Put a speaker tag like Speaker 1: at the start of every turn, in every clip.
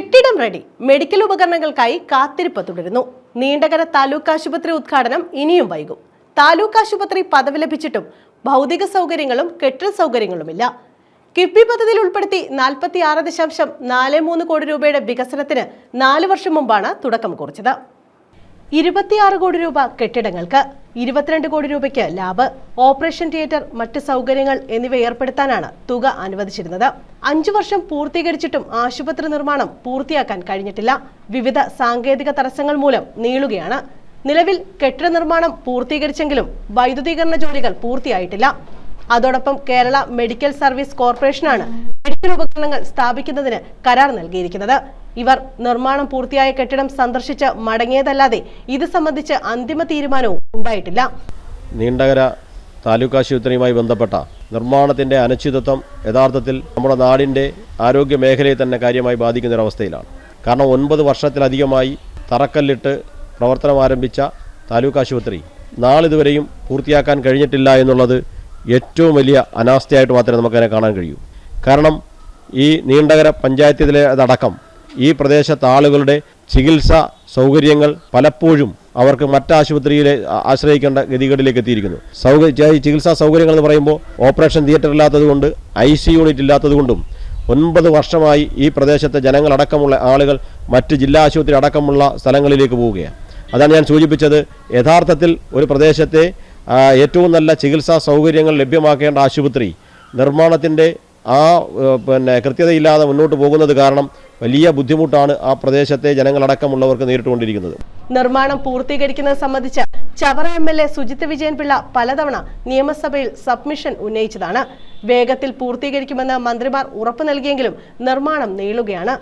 Speaker 1: കെട്ടിടം ready medical ഉപകരണങ്ങൾക്കായി കാത്തിരിപ്പ് തുടരുന്നു. നീണ്ടകര താലൂക്ക് ആശുപത്രി ഉദ്ഘാടനം ഇനിയും വൈകും. താലൂക്ക് ആശുപത്രി പദവി ലഭിച്ചിട്ടും ഭൗതിക സൗകര്യങ്ങളും കെട്ടിട സൗകര്യങ്ങളുമില്ല. കിഫ്ബി പദ്ധതിയിൽ ഉൾപ്പെടുത്തി നാൽപ്പത്തി ആറ് ദശാംശം നാല് മൂന്ന് കോടി രൂപയുടെ വികസനത്തിന് നാല് വർഷം മുമ്പാണ് തുടക്കം കുറിച്ചത്. ഇരുപത്തിയാറ് കോടി രൂപ കെട്ടിടങ്ങൾക്ക് ഇരുപത്തിരണ്ട് കോടി രൂപയ്ക്ക് ലാബ് ഓപ്പറേഷൻ തിയേറ്റർ മറ്റ് സൗകര്യങ്ങൾ എന്നിവ ഏർപ്പെടുത്താനാണ് തുക അനുവദിച്ചിരുന്നത്. അഞ്ചു വർഷം പൂർത്തീകരിച്ചിട്ടും ആശുപത്രി നിർമ്മാണം പൂർത്തിയാക്കാൻ കഴിഞ്ഞിട്ടില്ല. വിവിധ സാങ്കേതിക തടസ്സങ്ങൾ മൂലം നീളുകയാണ്. നിലവിൽ കെട്ടിട നിർമ്മാണം പൂർത്തീകരിച്ചെങ്കിലും വൈദ്യുതീകരണ ജോലികൾ പൂർത്തിയായിട്ടില്ല. അതോടൊപ്പം കേരള മെഡിക്കൽ സർവീസ് കോർപ്പറേഷനാണ് ഉപകരണങ്ങൾ സ്ഥാപിക്കുന്നതിന് കരാർ നൽകിയിരിക്കുന്നത്. ഇവർ നിർമ്മാണം പൂർത്തിയായ കെട്ടിടം സന്ദർശിച്ച് മടങ്ങിയതല്ലാതെ ഇത് സംബന്ധിച്ച് അന്തിമ തീരുമാനവും ഉണ്ടായിട്ടില്ല.
Speaker 2: നീണ്ടകര താലൂക്ക് ആശുപത്രിയുമായി ബന്ധപ്പെട്ട നിർമ്മാണത്തിന്റെ അനിശ്ചിതത്വം യഥാർത്ഥത്തിൽ നമ്മുടെ നാടിന്റെ ആരോഗ്യ മേഖലയെ തന്നെ കാര്യമായി ബാധിക്കുന്ന ഒരവസ്ഥയിലാണ് കാരണം ഒൻപത് വർഷത്തിലധികമായി തറക്കല്ലിട്ട് പ്രവർത്തനം ആരംഭിച്ച താലൂക്ക് ആശുപത്രി നാളിതുവരെയും പൂർത്തിയാക്കാൻ കഴിഞ്ഞിട്ടില്ല എന്നുള്ളത് ഏറ്റവും വലിയ അനാസ്ഥയായിട്ട് മാത്രമേ നമുക്കതിനെ കാണാൻ കഴിയൂ. കാരണം ഈ നീണ്ടകര പഞ്ചായത്തിലെ അതടക്കം ഈ പ്രദേശത്തെ ആളുകളുടെ ചികിത്സ സൗകര്യങ്ങൾ പലപ്പോഴും അവർക്ക് മറ്റാശുപത്രിയിലെ ആശ്രയിക്കേണ്ട ഗതികളിലേക്ക് എത്തിയിരിക്കുന്നു. സൗകര്യ ചികിത്സാ സൗകര്യങ്ങൾ എന്ന് പറയുമ്പോൾ ഓപ്പറേഷൻ തിയേറ്റർ ഇല്ലാത്തതുകൊണ്ട് ഐ സി യൂണിറ്റ് ഇല്ലാത്തതുകൊണ്ടും ഒൻപത് വർഷമായി ഈ പ്രദേശത്തെ ജനങ്ങളടക്കമുള്ള ആളുകൾ മറ്റ് ജില്ലാ ആശുപത്രി അടക്കമുള്ള സ്ഥലങ്ങളിലേക്ക് പോവുകയാണ്. അതാണ് ഞാൻ സൂചിപ്പിച്ചത്. യഥാർത്ഥത്തിൽ ഒരു പ്രദേശത്തെ ഏറ്റവും നല്ല ചികിത്സാ സൗകര്യങ്ങൾ ലഭ്യമാക്കേണ്ട ആശുപത്രി നിർമ്മാണത്തിന്റെ ആ പിന്നെ കൃത്യതയില്ലാതെ മുന്നോട്ട് പോകുന്നത് കാരണം വലിയ ബുദ്ധിമുട്ടാണ് ആ പ്രദേശത്തെ ജനങ്ങളടക്കമുള്ളവർക്ക് നേരിട്ടുകൊണ്ടിരിക്കുന്നത്.
Speaker 1: നിർമ്മാണം പൂർത്തീകരിക്കുന്നത് സംബന്ധിച്ച് Chavara M L A Sujith Vijayan Pillai പലതവണ നിയമസഭയിൽ സബ്മിഷൻ ഉന്നയിച്ചതാണ്. വേഗത്തിൽ പൂർത്തീകരിക്കുമെന്ന് മന്ത്രിമാർ ഉറപ്പു നൽകിയെങ്കിലും നിർമ്മാണം നീളുകയാണ്.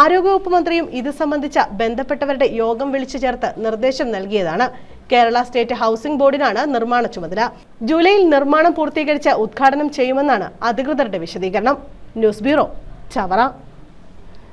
Speaker 1: ആരോഗ്യവകുപ്പ് മന്ത്രിയും ഇത് സംബന്ധിച്ച ബന്ധപ്പെട്ടവരുടെ യോഗം വിളിച്ചു ചേർത്ത് നിർദ്ദേശം നൽകിയതാണ്. കേരള സ്റ്റേറ്റ് ഹൗസിംഗ് ബോർഡിനാണ് നിർമ്മാണ ചുമതല. ജൂലൈയിൽ നിർമ്മാണം പൂർത്തീകരിച്ച് ഉദ്ഘാടനം ചെയ്യുമെന്നാണ് അധികൃതരുടെ വിശദീകരണം. News bureau Chavara.